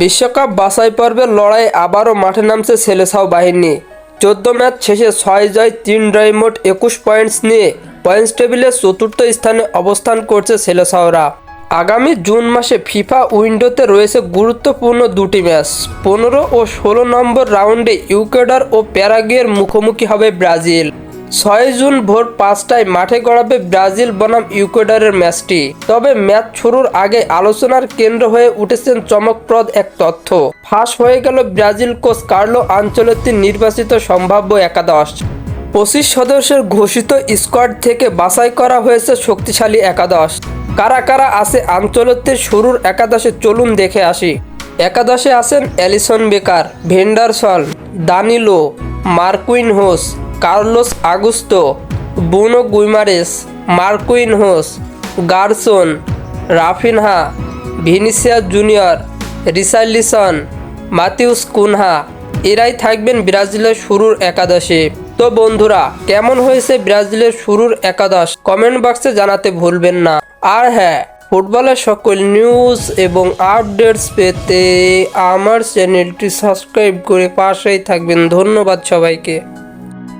বিশ্বকাপ বাছাই পর্বের লড়াই আবারও মাঠে নামছে সেলেসাও বাহিনী। চোদ্দ ম্যাচ শেষে ছয় জয়, তিন ড্রয় মোট একুশ পয়েন্টস নিয়ে পয়েন্টস টেবিলে চতুর্থ স্থানে অবস্থান করছে সেলেসাওরা। আগামী জুন মাসে ফিফা উইন্ডোতে রয়েছে গুরুত্বপূর্ণ দুটি ম্যাচ। পনেরো ও ষোলো নম্বর রাউন্ডে ইউকেডার ও প্যারাগুয়ের মুখোমুখি হবে ব্রাজিল। ছয় জুন ভোর পাঁচটায় মাঠে গড়াবে ব্রাজিল বনাম ইউকেডারের ম্যাচটি। তবে ম্যাচ শুরুর আগে আলোচনার কেন্দ্র হয়ে উঠেছেন চমকপ্রদ এক তথ্য। ফাঁস হয়ে গেল ব্রাজিল কোচ কার্লো আঞ্চলতির নির্বাচিত সম্ভাব্য একাদশ। পঁচিশ সদস্যের ঘোষিত স্কোয়াড থেকে বাছাই করা হয়েছে শক্তিশালী একাদশ। কারা কারা আছে আঞ্চলতির শুরুর একাদশে চলুন দেখে আসি। একাদশে আছেন Alisson Becker, Vanderson, দানিলো মার্কুইন Jose Carlos Augusto, Bruno Guimaraes, Marquinhos, Gerson, Raphinha Vinicius Junior, Richarlison, Matheus Cunha, এরাই থাকবেন ব্রাজিলের শুরুর একাদশে। তো বন্ধুরা, কেমন হয়েছে ব্রাজিলের শুরুর একাদশ? কমেন্ট বক্সে জানাতে ভুলবেন না। আর হ্যাঁ ফুটবলের সকল নিউজ এবং আপডেটস পেতে আমার চ্যানেলটি সাবস্ক্রাইব করে পাশেই থাকবেন। ধন্যবাদ সবাইকে।